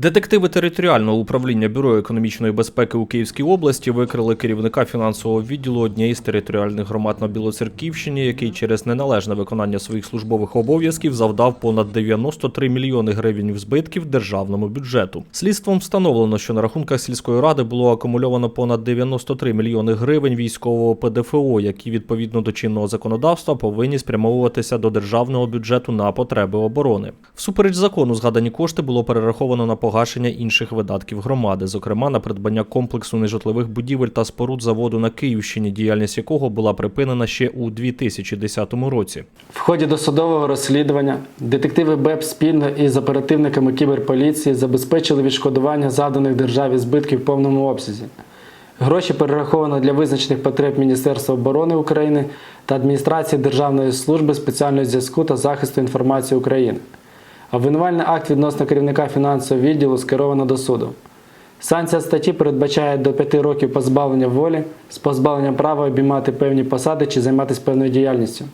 Детективи територіального управління Бюро економічної безпеки у Київській області викрили керівника фінансового відділу однієї з територіальних громад на Білоцерківщині, який через неналежне виконання своїх службових обов'язків завдав понад 93 мільйони гривень збитків державному бюджету. Слідством встановлено, що на рахунках сільської ради було акумульовано понад 93 мільйони гривень військового ПДФО, які відповідно до чинного законодавства повинні спрямовуватися до державного бюджету на потреби оборони. Всупереч закону згадані кошти було перераховано на погашення інших видатків громади, зокрема на придбання комплексу нежитлових будівель та споруд заводу на Київщині, діяльність якого була припинена ще у 2010 році. В ході досудового розслідування детективи БЕП спільно із оперативниками кіберполіції забезпечили відшкодування заданих державі збитків в повному обсязі. Гроші перераховано для визначених потреб Міністерства оборони України та адміністрації Державної служби спеціального зв'язку та захисту інформації України. Обвинувальний акт відносно керівника фінансового відділу скеровано до суду. Санкція статті передбачає до 5 років позбавлення волі з позбавленням права обіймати певні посади чи займатися певною діяльністю.